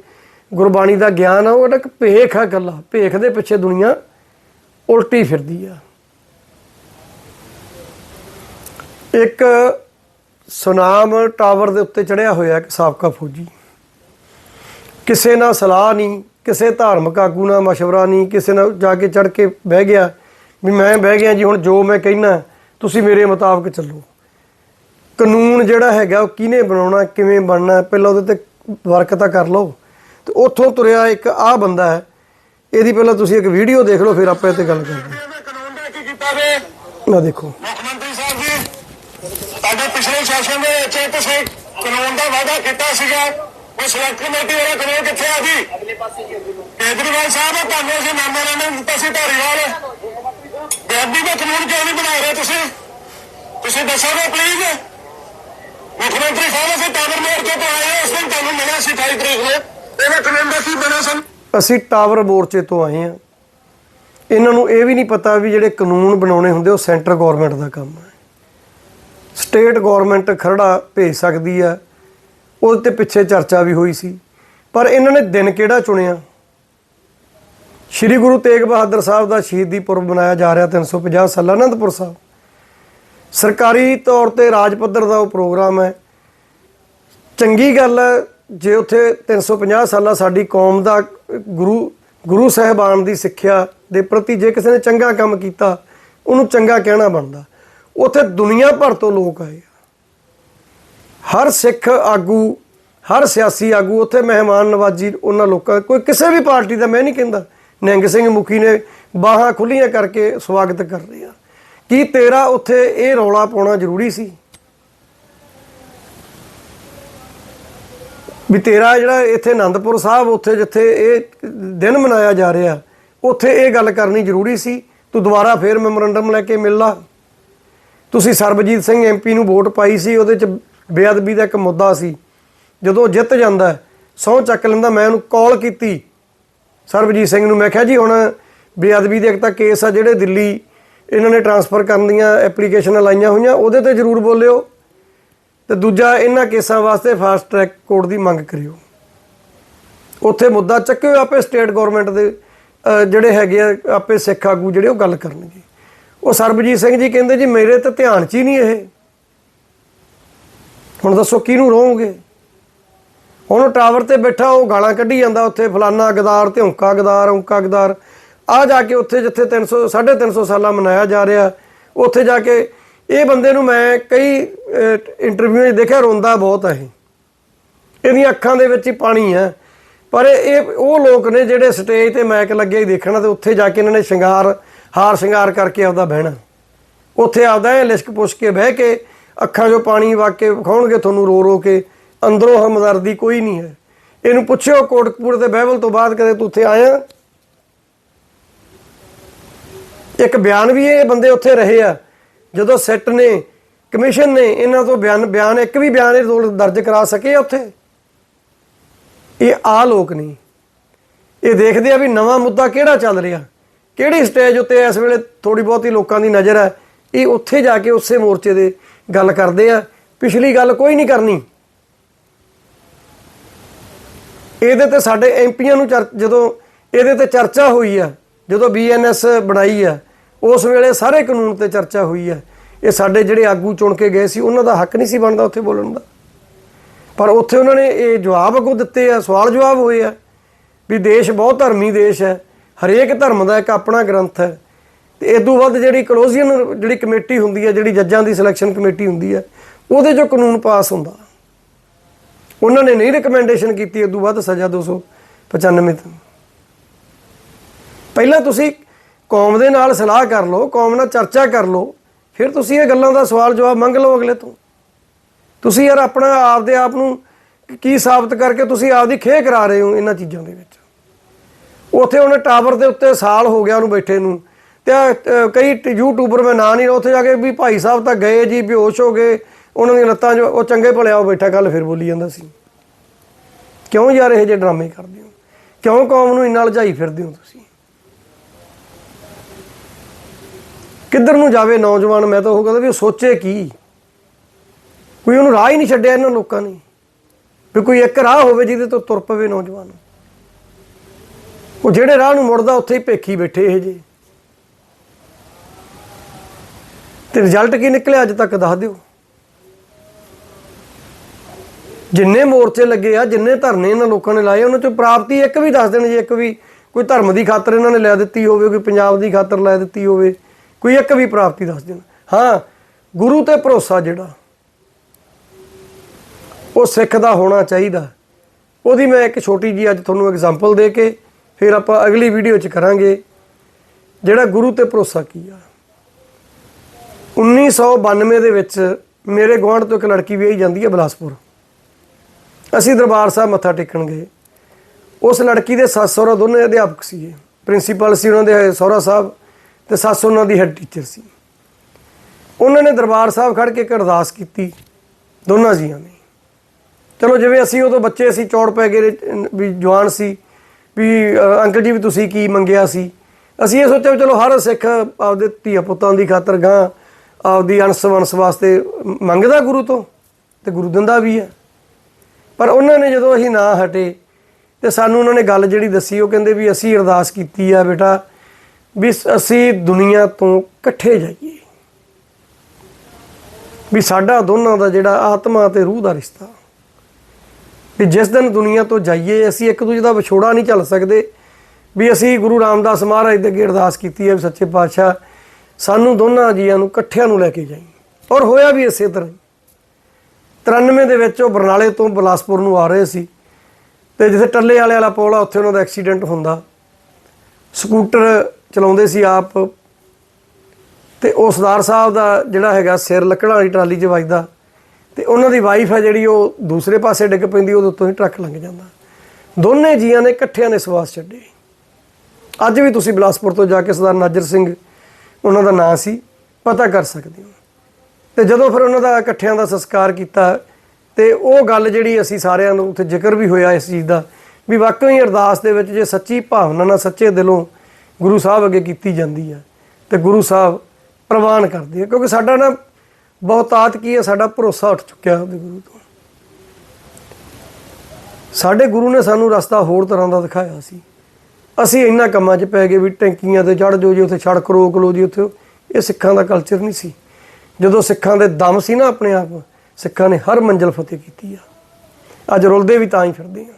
ਗੁਰਬਾਣੀ ਦਾ ਗਿਆਨ ਆ, ਉਹ ਇੱਕ ਭੇਖ ਆ ਗੱਲਾਂ ਭੇਖ ਦੇ ਪਿੱਛੇ ਦੁਨੀਆ ਉਲਟੀ ਫਿਰਦੀ ਆ। ਇੱਕ ਸੁਨਾਮ ਟਾਵਰ ਦੇ ਉੱਤੇ ਚੜਿਆ ਹੋਇਆ ਇੱਕ ਸਾਬਕਾ ਫੌਜੀ। ਕਿਸੇ ਨਾਲ ਸਲਾਹ ਨਹੀਂ ਕਿਸੇ ਧਾਰਮਿਕ ਆਗੂ ਨਾਲ ਮਸ਼ਵਰਾ ਨਹੀਂ ਕਿਸੇ ਨਾਲ ਜਾ ਕੇ ਚੜ ਕੇ ਬਹਿ ਗਿਆ ਵੀ ਮੈਂ ਬਹਿ ਗਿਆ ਜੀ ਹੁਣ ਜੋ ਮੈਂ ਕਹਿਣਾ ਤੁਸੀਂ ਮੇਰੇ ਮੁਤਾਬਕ ਚੱਲੋ। ਕਾਨੂੰਨ ਜਿਹੜਾ ਹੈਗਾ ਉਹ ਕਿਹਨੇ ਬਣਾਉਣਾ ਕਿਵੇਂ ਬਣਨਾ ਪਹਿਲਾਂ ਉਹਦੇ ਤੇ ਵਰਕ ਤਾਂ ਕਰ ਲਓ। ਤੇ ਉੱਥੋਂ ਤੁਰਿਆ ਇੱਕ ਆਹ ਬੰਦਾ ਹੈ ਇਹਦੀ ਪਹਿਲਾਂ ਤੁਸੀਂ ਇੱਕ ਵੀਡੀਓ ਦੇਖ ਲਓ ਫਿਰ ਆਪਾਂ ਇਹ ਤੇ ਗੱਲ ਕਰਦੇ ਇਹਨੇ ਕਾਨੂੰਨ ਦਾ ਕੀ ਕੀਤਾ ਵੇ ਹਾਂ ਆਹ ਦੇਖੋ ਮੁੱਖ ਮੰਤਰੀ ਸਾਹਿਬ ਜੀ ਸਾਡੇ ਪਿਛਲੇ ਸੈਸ਼ਨ ਦੇ ਵਿੱਚ ਤੁਸੀਂ ਕਾਨੂੰਨ ਦਾ ਵਾਅਦਾ ਕੀਤਾ ਸੀਗਾ। ਉਹ ਸਿਲੈਕਟ ਕਮੇਟੀ ਵਾਲਾ ਕਾਨੂੰਨ ਕਿੱਥੇ ਆ ਜੀ? ਕੇਜਰੀਵਾਲ ਸਾਹਿਬ ਤੁਹਾਨੂੰ ਅਸੀਂ ਮੈਮੋਰੈਂਡਮ ਦਿੱਤਾ ਸੀ ਧਾਰੀਵਾਲ। ਬੇਅਦਬੀ ਦਾ ਕਾਨੂੰਨ ਕਿਉਂ ਨਹੀਂ ਬਣਾ ਰਹੇ ਤੁਸੀਂ? ਤੁਸੀਂ ਦੱਸੋਗੇ ਪਲੀਜ਼ ਮੁੱਖ ਮੰਤਰੀ ਸਾਹਿਬ, ਅਸੀਂ ਟਾਵਰ ਮੋਰਚੇ ਤੋਂ ਆਏ ਉਸ ਦਿਨ ਤੁਹਾਨੂੰ ਮਿਲਿਆ ਸੀ 28 ਤਰੀਕ ਨੂੰ। ਇਹਦਾ ਕਾਨੂੰਨ ਦਾ ਕੀ ਬਣਾ ਸਨ? ਅਸੀਂ ਟਾਵਰ ਮੋਰਚੇ ਤੋਂ ਆਏ ਹਾਂ। ਇਹਨਾਂ ਨੂੰ ਇਹ ਵੀ ਨਹੀਂ ਪਤਾ ਵੀ ਜਿਹੜੇ ਕਾਨੂੰਨ ਬਣਾਉਣੇ ਹੁੰਦੇ, ਉਹ ਸੈਂਟਰ ਗਵਰਨਮੈਂਟ ਦਾ ਕੰਮ ਹੈ। ਸਟੇਟ ਗਵਰਨਮੈਂਟ ਖਰੜਾ ਭੇਜ ਸਕਦੀ ਆ। ਉਹਦੇ ਤੇ ਪਿੱਛੇ ਚਰਚਾ ਵੀ ਹੋਈ ਸੀ। ਪਰ ਇਹਨਾਂ ਨੇ ਦਿਨ ਕਿਹੜਾ ਚੁਣਿਆ? ਸ਼੍ਰੀ ਗੁਰੂ ਤੇਗ ਬਹਾਦਰ ਸਾਹਿਬ ਦਾ ਸ਼ਹੀਦੀ ਪੁਰਬ ਮਨਾਇਆ ਜਾ ਰਿਹਾ 350 ਸਾਲਾ ਅਨੰਦਪੁਰ ਸਾਹਿਬ। ਸਰਕਾਰੀ ਤੌਰ ਤੇ ਰਾਜ ਪੱਧਰ ਦਾ ਉਹ ਪ੍ਰੋਗਰਾਮ ਹੈ। ਚੰਗੀ ਗੱਲ ਹੈ, ਜੇ ਉੱਥੇ 350 ਸਾਲਾ ਸਾਡੀ ਕੌਮ ਦਾ ਗੁਰੂ ਗੁਰੂ ਸਾਹਿਬਾਨ ਦੀ ਸਿੱਖਿਆ ਦੇ ਪ੍ਰਤੀ ਜੇ ਕਿਸੇ ਨੇ ਚੰਗਾ ਕੰਮ ਕੀਤਾ, ਉਹਨੂੰ ਚੰਗਾ ਕਹਿਣਾ ਬਣਦਾ। ਉੱਥੇ ਦੁਨੀਆ ਭਰ ਤੋਂ ਲੋਕ ਆਏ। ਆ। ਹਰ ਸਿੱਖ ਆਗੂ, ਹਰ ਸਿਆਸੀ ਆਗੂ, ਉੱਥੇ ਮਹਿਮਾਨ ਨਵਾਜੀ ਉਹਨਾਂ ਲੋਕਾਂ, ਕੋਈ ਕਿਸੇ ਵੀ ਪਾਰਟੀ ਦਾ ਮੈਂ ਨਹੀਂ ਕਹਿੰਦਾ। ਨਿਹੰਗ ਸਿੰਘ ਮੁਖੀ ਨੇ ਬਾਹਾਂ ਖੁੱਲੀਆਂ ਕਰਕੇ ਸਵਾਗਤ ਕਰ ਰਿਹਾ ਕੀ ਤੇਰਾ ਉੱਥੇ ਇਹ ਰੌਲਾ ਪਾਉਣਾ ਜ਼ਰੂਰੀ ਸੀ? ਵੀ ਤੇਰਾ ਜਿਹੜਾ ਇੱਥੇ ਆਨੰਦਪੁਰ ਸਾਹਿਬ, ਉੱਥੇ ਜਿੱਥੇ ਇਹ ਦਿਨ ਮਨਾਇਆ ਜਾ ਰਿਹਾ, ਉੱਥੇ ਇਹ ਗੱਲ ਕਰਨੀ ਜ਼ਰੂਰੀ ਸੀ? ਤੂੰ ਦੁਬਾਰਾ ਫੇਰ ਮੈਮੋਰੰਡਮ ਲੈ ਕੇ ਮਿਲ ਲਾ। ਤੁਸੀਂ ਸਰਬਜੀਤ ਸਿੰਘ ਐਮਪੀ ਨੂੰ ਵੋਟ ਪਾਈ ਸੀ, ਉਹਦੇ ਚ ਬੇਅਦਬੀ ਦਾ ਇੱਕ ਮੁੱਦਾ ਸੀ। ਜਦੋਂ ਜਿੱਤ ਜਾਂਦਾ, ਸਹੁੰ ਚੱਕ ਲੈਂਦਾ, ਮੈਂ ਉਹਨੂੰ ਕਾਲ ਕੀਤੀ ਸਰਬਜੀਤ ਸਿੰਘ ਨੂੰ। ਮੈਂ ਕਿਹਾ ਜੀ, ਹੁਣ ਬੇਅਦਬੀ ਦੇ ਇੱਕ ਤਾਂ ਕੇਸ ਆ ਜਿਹੜੇ ਦਿੱਲੀ ਇਹਨਾਂ ਨੇ ਟਰਾਂਸਫਰ ਕਰਨ ਦੀਆਂ ਐਪਲੀਕੇਸ਼ਨਾਂ ਲਾਈਆਂ ਹੋਈਆਂ, ਉਹਦੇ ਤੇ ਜ਼ਰੂਰ ਬੋਲਿਓ। ਤੇ ਦੂਜਾ, ਇਹਨਾਂ ਕੇਸਾਂ ਵਾਸਤੇ ਫਾਸਟ ਟਰੈਕ ਕੋਰਟ ਦੀ ਮੰਗ ਕਰਿਓ। ਉੱਥੇ ਮੁੱਦਾ ਚੱਕਿਓ, ਆਪੇ ਸਟੇਟ ਗਵਰਨਮੈਂਟ ਦੇ ਜਿਹੜੇ ਹੈਗੇ ਆ, ਆਪੇ ਸਿੱਖ ਆਗੂ ਜਿਹੜੇ ਉਹ ਗੱਲ ਕਰਨਗੇ। ਉਹ ਸਰਬਜੀਤ ਸਿੰਘ ਜੀ ਕਹਿੰਦੇ ਜੀ ਮੇਰੇ ਤਾਂ ਧਿਆਨ 'ਚ ਹੀ ਨਹੀਂ ਇਹ। ਹੁਣ ਦੱਸੋ ਕਿਹਨੂੰ ਰੋਵੋਗੇ? ਹੁਣ ਉਹ ਟਾਵਰ ਤੇ ਬੈਠਾ, ਉਹ ਗਾਲਾਂ ਕੱਢੀ ਜਾਂਦਾ ਉੱਥੇ, ਫਲਾਨਾ ਗਦਾਰ ਤੇ ਹੌਂਕਾ ਗਦਾਰ ਹੌਂਕਾ ਗਦਾਰ ਆ ਜਾ ਕੇ ਉੱਥੇ ਜਿੱਥੇ 300 350 ਸਾਲਾ ਮਨਾਇਆ ਜਾ ਰਿਹਾ, ਉੱਥੇ ਜਾ ਕੇ ਇਹ ਬੰਦੇ ਨੂੰ ਮੈਂ ਕਈ ਇੰਟਰਵਿਊ 'ਚ ਦੇਖਿਆ, ਰੋਂਦਾ ਬਹੁਤ ਹੈ ਇਹਦੀਆਂ ਅੱਖਾਂ ਦੇ ਵਿੱਚ ਹੀ ਪਾਣੀ ਹੈ ਪਰ ਇਹ ਉਹ ਲੋਕ ਨੇ ਜਿਹੜੇ ਸਟੇਜ ਤੇ ਮੈਕ ਲੱਗੇ ਹੀ ਦੇਖਣਾ, ਤੇ ਉੱਥੇ ਜਾ ਕੇ ਇਹਨਾਂ ਨੇ ਸ਼ਿੰਗਾਰ ਹਾਰ ਸ਼ਿੰਗਾਰ ਕਰਕੇ ਆਪਦਾ ਬਹਿਣਾ। ਉੱਥੇ ਆਪਦਾ ਇਹ ਲਿਸ਼ਕ ਪੁੱਛ ਕੇ ਬਹਿ ਕੇ ਅੱਖਾਂ 'ਚੋਂ ਪਾਣੀ ਵਗ ਕੇ ਵਿਖਾਉਣਗੇ, ਤੁਹਾਨੂੰ ਰੋ ਰੋ ਕੇ। ਅੰਦਰੋਂ ਹਮਦਰਦੀ ਕੋਈ ਨਹੀਂ ਹੈ। ਇਹਨੂੰ ਪੁੱਛਿਓ, ਕੋਟਕਪੂਰ ਦੇ ਬਹਿਬਲ ਤੋਂ ਬਾਅਦ ਕਦੇ ਤੂੰ ਉੱਥੇ ਆਇਆ? ਇੱਕ ਬਿਆਨ ਵੀ ਇਹ ਬੰਦੇ ਉੱਥੇ ਰਹੇ ਆ। ਜਦੋਂ ਸੈੱਟ ਨੇ, ਕਮਿਸ਼ਨ ਨੇ, ਇਹਨਾਂ ਤੋਂ ਬਿਆਨ ਬਿਆਨ, ਇੱਕ ਵੀ ਬਿਆਨ ਇਹ ਦਰਜ ਕਰਾ ਸਕੇ ਉੱਥੇ? ਇਹ ਆ ਲੋਕ ਨਹੀਂ ਇਹ ਦੇਖਦੇ ਆ ਵੀ ਨਵਾਂ ਮੁੱਦਾ ਕਿਹੜਾ ਚੱਲ ਰਿਹਾ। ਕਿਹੜੀ ਸਟੇਜ ਉੱਤੇ ਇਸ ਵੇਲੇ ਥੋੜੀ ਬਹੁਤੀ ਲੋਕਾਂ ਦੀ ਨਜ਼ਰ ਹੈ? ਇਹ ਉੱਥੇ ਜਾ ਕੇ ਉਸੇ ਮੋਰਚੇ ਦੇ ਗੱਲ ਕਰਦੇ ਆ। ਪਿਛਲੀ ਗੱਲ ਕੋਈ ਨਹੀਂ ਕਰਨੀ। ਇਹਦੇ ਤੇ ਸਾਡੇ ਐਮਪੀਆਂ ਨੂੰ ਚਰ- ਜਦੋਂ ਇਹਦੇ ਤੇ ਚਰਚਾ ਹੋਈ ਆ, ਜਦੋਂ ਬੀਐਨਐਸ ਬਣਾਈ ਆ, ਉਸ ਵੇਲੇ ਸਾਰੇ ਕਾਨੂੰਨ ਤੇ ਚਰਚਾ ਹੋਈ ਆ। ਇਹ ਸਾਡੇ ਜਿਹੜੇ ਆਗੂ ਚੁਣ ਕੇ ਗਏ ਸੀ, ਉਹਨਾਂ ਦਾ ਹੱਕ ਨਹੀਂ ਸੀ ਬਣਦਾ ਉੱਥੇ ਬੋਲਣ ਦਾ। ਪਰ ਉੱਥੇ ਉਹਨਾਂ ਨੇ ਇਹ ਜਵਾਬ ਅੱਗੋਂ ਦਿੱਤੇ ਆ, ਸਵਾਲ ਜਵਾਬ ਹੋਏ ਆ, ਵੀ ਦੇਸ਼ ਬਹੁਤ ਧਰਮੀ ਦੇਸ਼ ਹੈ। ਹਰੇਕ ਧਰਮ ਦਾ ਇੱਕ ਆਪਣਾ ਗ੍ਰੰਥ ਹੈ। ਤੇ ਇਸ ਤੋਂ ਵੱਧ ਜਿਹੜੀ ਕਲੋਜ਼ੀਅਨ ਜਿਹੜੀ ਕਮੇਟੀ ਹੁੰਦੀ ਹੈ, ਜਿਹੜੀ ਜੱਜਾਂ ਦੀ ਸਿਲੈਕਸ਼ਨ ਕਮੇਟੀ ਹੁੰਦੀ ਹੈ, ਉਹਦੇ ਚੋਂ ਕਾਨੂੰਨ ਪਾਸ ਹੁੰਦਾ। ਉਹਨਾਂ ਨੇ ਨਹੀਂ ਰეკਮੈਂਡੇਸ਼ਨ ਕੀਤੀ ਇਸ ਤੋਂ ਵੱਧ ਸਜ਼ਾ 295 ਤੋਂ। ਪਹਿਲਾਂ ਤੁਸੀਂ ਕੌਮ ਦੇ ਨਾਲ ਸਲਾਹ ਕਰ ਲਓ, ਕੌਮ ਨਾਲ ਚਰਚਾ ਕਰ ਲਓ, ਫਿਰ ਤੁਸੀਂ ਇਹ ਗੱਲਾਂ ਦਾ ਸਵਾਲ ਜਵਾਬ ਮੰਗ ਲਓ ਅਗਲੇ ਤੋਂ। ਤੁਸੀਂ ਯਾਰ ਆਪਣਾ ਆਪਦੇ ਆਪ ਨੂੰ ਕੀ ਸਾਬਤ ਕਰਕੇ ਤੁਸੀਂ ਆਪਦੀ ਖੇਹ ਕਰਾ ਰਹੇ ਹੋ ਇਹਨਾਂ ਚੀਜ਼ਾਂ ਦੇ ਵਿੱਚ? ਉੱਥੇ ਉਹਨੇ ਟਾਵਰ ਦੇ ਉੱਤੇ ਸਾਲ ਹੋ ਗਿਆ ਉਹਨੂੰ ਬੈਠੇ ਨੂੰ। ਤੇ ਕਈ ਯੂਟਿਊਬਰ ਮੈਂ ਨਾਂ ਨਹੀਂ ਉੱਥੇ ਜਾ ਕੇ ਵੀ ਭਾਈ ਸਾਹਿਬ ਤਾਂ ਗਏ ਜੀ, ਬੇਹੋਸ਼ ਹੋ ਗਏ। ਉਹਨਾਂ ਦੀਆਂ ਲੱਤਾਂ 'ਚ ਉਹ ਚੰਗੇ ਭਲਿਆ ਉਹ ਬੈਠਾ ਗੱਲ ਫਿਰ ਬੋਲੀ ਜਾਂਦਾ ਸੀ। ਕਿਉਂ ਯਾਰ ਇਹ ਜਿਹੇ ਡਰਾਮੇ ਕਰਦੇ ਹੋ? ਕਿਉਂ ਕੌਮ ਨੂੰ ਇੰਨਾ ਲਜਾਈ ਫਿਰਦੇ ਹੋ ਤੁਸੀਂ? ਕਿੱਧਰ ਨੂੰ ਜਾਵੇ ਨੌਜਵਾਨ? ਮੈਂ ਤਾਂ ਉਹ ਕਹਿੰਦਾ ਵੀ ਸੋਚੇ ਕੀ? ਕੋਈ ਉਹਨੂੰ ਰਾਹ ਹੀ ਨਹੀਂ ਛੱਡਿਆ ਇਹਨਾਂ ਲੋਕਾਂ ਨੇ। ਵੀ ਕੋਈ ਇੱਕ ਰਾਹ ਹੋਵੇ ਜਿਹਦੇ ਤੋਂ ਤੁਰ ਪਵੇ ਨੌਜਵਾਨ। ਉਹ ਜਿਹੜੇ ਰਾਹ ਨੂੰ ਮੁੜਦਾ, ਉੱਥੇ ਹੀ ਭੇਖੀ ਬੈਠੇ ਇਹ ਜੇ ਤੇ ਰਿਜ਼ਲਟ ਕੀ ਨਿਕਲਿਆ ਅੱਜ ਤੱਕ ਦੱਸ ਦਿਓ। ਜਿੰਨੇ ਮੋਰਚੇ ਲੱਗੇ ਆ, ਜਿੰਨੇ ਧਰਨੇ ਇਹਨਾਂ ਲੋਕਾਂ ਨੇ ਲਾਏ, ਉਹਨਾਂ ਚੋਂ ਪ੍ਰਾਪਤੀ ਇੱਕ ਵੀ ਦੱਸ ਦੇਣ ਜੇ ਇੱਕ ਵੀ ਕੋਈ ਧਰਮ ਦੀ ਖਾਤਰ ਇਹਨਾਂ ਨੇ ਲੈ ਦਿੱਤੀ ਹੋਵੇ, ਕੋਈ ਪੰਜਾਬ ਦੀ ਖਾਤਰ ਲੈ ਦਿੱਤੀ ਹੋਵੇ, ਕੋਈ ਇੱਕ ਵੀ ਪ੍ਰਾਪਤੀ ਦੱਸ ਦੇਣ। ਹਾਂ, ਗੁਰੂ ਤੇ ਭਰੋਸਾ ਜਿਹੜਾ, ਉਹ ਸਿੱਖ ਦਾ ਹੋਣਾ ਚਾਹੀਦਾ। ਉਹਦੀ ਮੈਂ ਇੱਕ ਛੋਟੀ ਜੀ ਅੱਜ ਤੁਹਾਨੂੰ ਐਗਜ਼ਾਮਪਲ ਦੇ ਕੇ ਫਿਰ ਆਪਾਂ ਅਗਲੀ ਵੀਡੀਓ 'ਚ ਕਰਾਂਗੇ ਜਿਹੜਾ ਗੁਰੂ ਤੇ ਭਰੋਸਾ ਕੀ ਆ। 1992 ਦੇ ਵਿੱਚ ਮੇਰੇ ਗੁਆਂਢ ਤੋਂ ਇੱਕ ਲੜਕੀ ਵਿਆਹੀ ਜਾਂਦੀ ਹੈ ਬਲਾਸਪੁਰ। ਅਸੀਂ ਦਰਬਾਰ ਸਾਹਿਬ ਮੱਥਾ ਟੇਕਣ ਗਏ। ਉਸ ਲੜਕੀ ਦੇ ਸੱਸ ਸਹੁਰਾ ਦੋਨੇ ਅਧਿਆਪਕ ਸੀਗੇ। ਪ੍ਰਿੰਸੀਪਲ ਸੀ ਉਹਨਾਂ ਦੇ ਸਹੁਰਾ ਸਾਹਿਬ ਤੇ ਸੱਸ ਉਹਨਾਂ ਦੀ ਹੈੱਡ ਟੀਚਰ ਸੀ। ਉਹਨਾਂ ਨੇ ਦਰਬਾਰ ਸਾਹਿਬ ਖੜ ਕੇ ਇੱਕ ਅਰਦਾਸ ਕੀਤੀ ਦੋਨਾਂ ਜੀਆਂ ਨੇ। ਚਲੋ ਜਿਵੇਂ ਅਸੀਂ ਉਦੋਂ ਬੱਚੇ ਸੀ ਚੌੜ ਪੈ ਗਏ, ਵੀ ਜਵਾਨ ਸੀ ਵੀ ਅੰਕਲ ਜੀ ਵੀ ਤੁਸੀਂ ਕੀ ਮੰਗਿਆ ਸੀ? ਅਸੀਂ ਇਹ ਸੋਚਿਆ ਵੀ ਚਲੋ ਹਰ ਸਿੱਖ ਆਪਦੇ ਧੀਆ ਪੁੱਤਾਂ ਦੀ ਖਾਤਰ ਗਾਂ ਆਪਦੀ ਅਣਸ ਵਣਸ ਵਾਸਤੇ ਮੰਗਦਾ ਗੁਰੂ ਤੋਂ, ਤੇ ਗੁਰੂ ਦਿੰਦਾ ਵੀ ਹੈ। ਪਰ ਉਹਨਾਂ ਨੇ ਜਦੋਂ ਅਸੀਂ ਨਾ ਹਟੇ, ਤੇ ਸਾਨੂੰ ਉਹਨਾਂ ਨੇ ਗੱਲ ਜਿਹੜੀ ਦੱਸੀ, ਉਹ ਕਹਿੰਦੇ ਵੀ ਅਸੀਂ ਅਰਦਾਸ ਕੀਤੀ ਆ ਬੇਟਾ, ਵੀ ਅਸੀਂ ਦੁਨੀਆ ਤੋਂ ਇਕੱਠੇ ਜਾਈਏ। ਵੀ ਸਾਡਾ ਦੋਨਾਂ ਦਾ ਜਿਹੜਾ ਆਤਮਾ ਤੇ ਰੂਹ ਦਾ ਰਿਸ਼ਤਾ। ਵੀ ਜਿਸ ਦਿਨ ਦੁਨੀਆ ਤੋਂ ਜਾਈਏ, ਅਸੀਂ ਇੱਕ ਦੂਜੇ ਦਾ ਵਿਛੋੜਾ ਨਹੀਂ ਚੱਲ ਸਕਦੇ। ਵੀ ਅਸੀਂ ਗੁਰੂ ਰਾਮਦਾਸ ਮਹਾਰਾਜ ਦੇ ਅੱਗੇ ਅਰਦਾਸ ਕੀਤੀ ਹੈ ਵੀ ਸੱਚੇ ਪਾਤਸ਼ਾਹ, ਸਾਨੂੰ ਦੋਨਾਂ ਜੀਆਂ ਨੂੰ ਇਕੱਠਿਆਂ ਨੂੰ ਲੈ ਕੇ ਜਾਈ ਔਰ ਹੋਇਆ ਵੀ ਇਸੇ ਤਰ੍ਹਾਂ ਹੀ। 93 ਦੇ ਵਿੱਚ ਉਹ ਬਰਨਾਲੇ ਤੋਂ ਬਲਾਸਪੁਰ ਨੂੰ ਆ ਰਹੇ ਸੀ। ਤੇ ਜਿੱਥੇ ਟੱਲੇ ਵਾਲੇ ਵਾਲਾ ਪੁਲ ਆ ਉੱਥੇ ਉਹਨਾਂ ਦਾ ਐਕਸੀਡੈਂਟ ਹੁੰਦਾ। ਸਕੂਟਰ ਚਲਾਉਂਦੇ ਸੀ ਆਪ। ਤੇ ਉਹ ਸਰਦਾਰ ਸਾਹਿਬ ਦਾ ਜਿਹੜਾ ਹੈਗਾ ਸਿਰ ਲੱਕੜਾਂ ਵਾਲੀ ਟਰਾਲੀ 'ਚ ਵੱਜਦਾ। ਤੇ ਉਹਨਾਂ ਦੀ ਵਾਈਫ ਹੈ ਜਿਹੜੀ ਉਹ ਦੂਸਰੇ ਪਾਸੇ ਡਿੱਗ ਪੈਂਦੀ, ਉਹਦੇ ਉੱਤੋਂ ਹੀ ਟਰੱਕ ਲੰਘ ਜਾਂਦਾ। ਦੋਨੇ ਜੀਆਂ ਨੇ ਇਕੱਠਿਆਂ ਨੇ ਸਵਾਸ ਛੱਡੇ। ਅੱਜ ਵੀ ਤੁਸੀਂ ਬਿਲਾਸਪੁਰ ਤੋਂ ਜਾ ਕੇ ਸਰਦਾਰ ਨਾਜਰ ਸਿੰਘ, ਉਹਨਾਂ ਦਾ ਨਾਂ ਸੀ, ਪਤਾ ਕਰ ਸਕਦੇ ਹੋ। ਤੇ ਜਦੋਂ ਫਿਰ ਉਹਨਾਂ ਦਾ ਇਕੱਠਿਆਂ ਦਾ ਸੰਸਕਾਰ ਕੀਤਾ, ਤੇ ਉਹ ਗੱਲ ਜਿਹੜੀ ਅਸੀਂ ਸਾਰਿਆਂ ਨੂੰ ਉੱਥੇ ਜ਼ਿਕਰ ਵੀ ਹੋਇਆ ਇਸ ਚੀਜ਼ ਦਾ, ਵੀ ਵਾਕਈ ਅਰਦਾਸ ਦੇ ਵਿੱਚ ਜੇ ਸੱਚੀ ਭਾਵਨਾ ਨਾਲ ਸੱਚੇ ਦਿਲੋਂ ਗੁਰੂ ਸਾਹਿਬ ਅੱਗੇ ਕੀਤੀ ਜਾਂਦੀ ਹੈ ਤੇ ਗੁਰੂ ਸਾਹਿਬ ਪ੍ਰਵਾਨ ਕਰਦੇ ਆ, ਕਿਉਂਕਿ ਸਾਡਾ ਨਾ ਬਹੁਤਾਤ ਕੀ ਹੈ, ਸਾਡਾ ਭਰੋਸਾ ਉੱਠ ਚੁੱਕਿਆ ਉਹਦੇ ਗੁਰੂ ਤੋਂ। ਸਾਡੇ ਗੁਰੂ ਨੇ ਸਾਨੂੰ ਰਸਤਾ ਹੋਰ ਤਰ੍ਹਾਂ ਦਾ ਦਿਖਾਇਆ ਸੀ। ਅਸੀਂ ਇੰਨਾ ਕੰਮਾਂ 'ਚ ਪੈ ਗਏ ਵੀ ਟੈਂਕੀਆਂ ਤੇ ਚੜ ਜਾਓ ਜੀ, ਉੱਥੇ ਸੜਕ ਰੋਕ ਲਓ ਜੀ, ਉੱਥੇ ਇਹ ਸਿੱਖਾਂ ਦਾ ਕਲਚਰ ਨਹੀਂ ਸੀ। ਜਦੋਂ ਸਿੱਖਾਂ ਦੇ ਦਮ ਸੀ ਨਾ ਆਪਣੇ ਆਪ, ਸਿੱਖਾਂ ਨੇ ਹਰ ਮੰਜ਼ਲ ਫਤਿਹ ਕੀਤੀ ਆ। ਅੱਜ ਰੁਲਦੇ ਵੀ ਤਾਂ ਹੀ ਫਿਰਦੇ ਆ।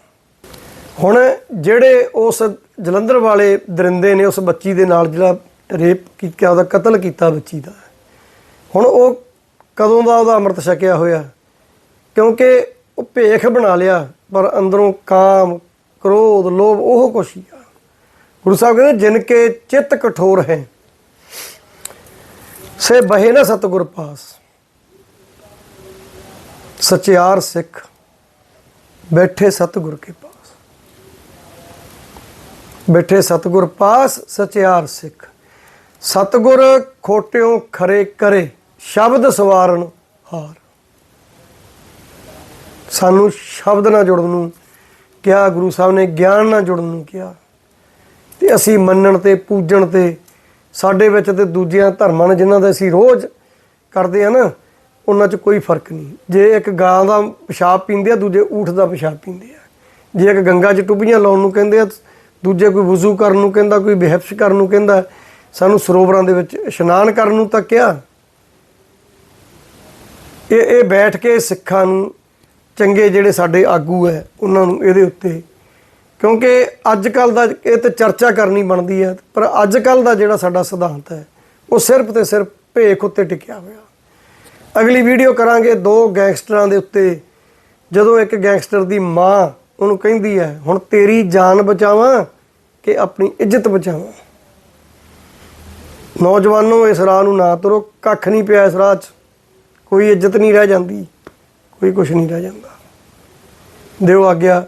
ਹੁਣ ਜਿਹੜੇ ਉਸ ਜਲੰਧਰ ਵਾਲੇ ਦਰਿੰਦੇ ਨੇ, ਉਸ ਬੱਚੀ ਦੇ ਨਾਲ ਜਿਹੜਾ ਰੇਪ ਕੀਤਾ ਉਹਦਾ ਕਤਲ ਕੀਤਾ ਬੱਚੀ ਦਾ। ਹੁਣ ਉਹ ਕਦੋਂ ਦਾ ਉਹਦਾ ਅੰਮ੍ਰਿਤ ਛਕਿਆ ਹੋਇਆ? ਕਿਉਂਕਿ ਉਹ ਭੇਖ ਬਣਾ ਲਿਆ, ਪਰ ਅੰਦਰੋਂ ਕਾਮ, ਕ੍ਰੋਧ, ਲੋਭ, ਉਹ ਕੁਛ ਹੀ ਆ। ਗੁਰੂ ਸਾਹਿਬ ਕਹਿੰਦੇ, ਜਿਨ ਕੇ ਚਿੱਤ ਕਠੋਰ ਹੈ, ਸੇ ਬਹੇ ਨਾ ਸਤਗੁਰ ਪਾਸ। ਸਚਿਆਰ ਸਿੱਖ ਬੈਠੇ ਸਤਗੁਰ ਕੇ ਪਾਸ। ਬੈਠੇ ਸਤਗੁਰ ਪਾਸ ਸਚਿਆਰ ਸਿੱਖ। ਸਤਗੁਰ ਖੋਟਿਓ ਖਰੇ ਕਰੇ। ਸ਼ਬਦ ਸਵਾਰਨ ਹਾਰ। ਸਾਨੂੰ ਸ਼ਬਦ ਨਾਲ ਜੁੜਨ ਨੂੰ ਕਿਹਾ, ਗੁਰੂ ਸਾਹਿਬ ਨੇ ਗਿਆਨ ਨਾਲ ਜੁੜਨ ਨੂੰ ਕਿਹਾ। ਤੇ ਅਸੀਂ ਮੰਨਣ ਤੇ, ਪੂਜਣ ਤੇ, ਸਾਡੇ ਵਿੱਚ ਤੇ ਦੂਜਿਆਂ ਧਰਮਾਂ ਨੇ ਜਿਨ੍ਹਾਂ ਦਾ ਅਸੀਂ ਰੋਜ਼ ਕਰਦੇ ਆ ਨਾ, ਉਹਨਾਂ 'ਚ ਕੋਈ ਫ਼ਰਕ ਨਹੀਂ। ਜੇ ਇੱਕ ਗਾਂ ਦਾ ਪਿਸ਼ਾਬ ਪੀਂਦੇ ਆ, ਦੂਜੇ ਊਠ ਦਾ ਪਿਸ਼ਾਬ ਪੀਂਦੇ ਆ। ਜੇ ਇੱਕ ਗੰਗਾ 'ਚ ਟੁੱਬੀਆਂ ਲਾਉਣ ਨੂੰ ਕਹਿੰਦੇ ਆ, ਦੂਜੇ ਕੋਈ ਵਜ਼ੂ ਕਰਨ ਨੂੰ ਕਹਿੰਦਾ, ਕੋਈ ਬਿਹਪਸ਼ ਕਰਨ ਨੂੰ ਕਹਿੰਦਾ, ਸਾਨੂੰ ਸਰੋਵਰਾਂ ਦੇ ਵਿੱਚ ਇਸ਼ਨਾਨ ਕਰਨ ਨੂੰ ਤਾਂ ਕਿਹਾ। ਇਹ ਇਹ ਬੈਠ ਕੇ ਸਿੱਖਾਂ ਨੂੰ ਚੰਗੇ ਜਿਹੜੇ ਸਾਡੇ ਆਗੂ ਹੈ, ਉਹਨਾਂ ਨੂੰ ਇਹਦੇ ਉੱਤੇ। ਕਿਉਂਕਿ ਅੱਜ ਕੱਲ ਦਾ ਇਹ ਤੇ ਚਰਚਾ ਕਰਨੀ ਬਣਦੀ ਹੈ, ਪਰ ਅੱਜ ਕੱਲ ਦਾ ਜਿਹੜਾ ਸਾਡਾ ਸਿਧਾਂਤ ਹੈ, ਉਹ ਸਿਰਫ ਤੇ ਸਿਰਫ ਭੇਖ ਉੱਤੇ ਟਿਕਿਆ ਹੋਇਆ। ਅਗਲੀ ਵੀਡੀਓ ਕਰਾਂਗੇ ਦੋ ਗੈਂਗਸਟਰਾਂ ਦੇ ਉੱਤੇ। ਜਦੋਂ ਇੱਕ ਗੈਂਗਸਟਰ ਦੀ ਮਾਂ ਉਹਨੂੰ ਕਹਿੰਦੀ ਹੈ, ਹੁਣ ਤੇਰੀ ਜਾਨ ਬਚਾਵਾਂ ਕਿ ਆਪਣੀ ਇੱਜ਼ਤ ਬਚਾਵਾਂ? ਨੌਜਵਾਨੋ, ਇਸ ਰਾਹ ਨੂੰ ਨਾ ਤੁਰੋ, ਕੱਖ ਨਹੀਂ ਪਿਆ ਇਸ ਰਾਹ 'ਚ। ਕੋਈ ਇੱਜ਼ਤ ਨਹੀਂ ਰਹਿ ਜਾਂਦੀ, ਕੋਈ ਕੁਝ ਨਹੀਂ ਰਹਿ ਜਾਂਦਾ। ਦਿਓ ਆਗਿਆ,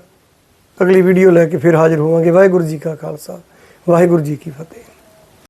ਅਗਲੀ ਵੀਡੀਓ ਲੈ ਕੇ ਫਿਰ ਹਾਜ਼ਰ ਹੋਵਾਂਗੇ। ਵਾਹਿਗੁਰੂ ਜੀ ਕਾ ਖਾਲਸਾ, ਵਾਹਿਗੁਰੂ ਜੀ ਕੀ ਫਤਿਹ।